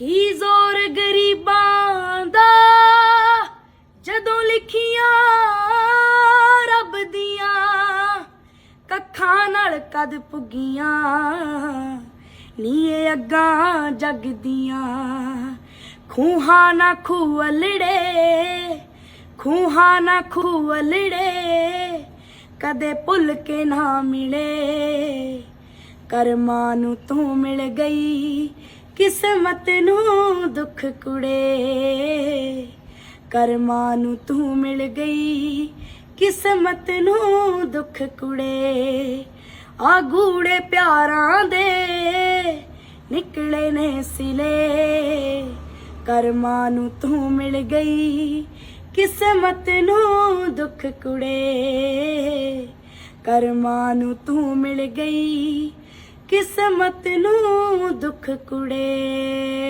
ਕੀ ਜ਼ੋਰ ਗਰੀਬਾਂ ਦਾ? ਜਦੋਂ ਲਿਖੀਆਂ ਰੱਬ ਦੀਆਂ ਕੱਖਾਂ ਨਾਲ ਕਦ ਪੁੱਗੀਆਂ? ਨੀਏ ਅੱਗਾਂ ਜਗਦੀਆਂ ਖੂਹਾਂ ਨਾ ਖੂਅਲੜੇ, ਖੂਹਾਂ ਨਾ ਖੂਅਲੜੇ ਕਦੇ ਭੁੱਲ ਕੇ ਨਾ ਮਿਲੇ। ਕਰਮਾਂ ਨੂੰ ਤੂੰ ਮਿਲ ਗਈ ਕਿਸਮਤ ਨੂੰ ਦੁੱਖ ਕੁੜੇ। ਕਰਮਾਂ ਨੂੰ ਤੂੰ ਮਿਲ ਗਈ, ਕਿਸਮਤ ਨੂੰ ਦੁੱਖ ਕੁੜੇ। ਆ ਗੂੜੇ ਪਿਆਰਾਂ ਦੇ ਨਿਕਲੇ ਨੇ ਸਿਲੇ। ਕਰਮਾਂ ਨੂੰ ਤੂੰ ਮਿਲ ਗਈ, ਕਿਸਮਤ ਨੂੰ ਦੁੱਖ ਕੁੜੇ। ਕਰਮਾਂ ਨੂੰ ਤੂੰ ਮਿਲ ਗਈ ਕਿਸਮਤ ਨੂੰ ਦੁੱਖ ਕੁੜੇ।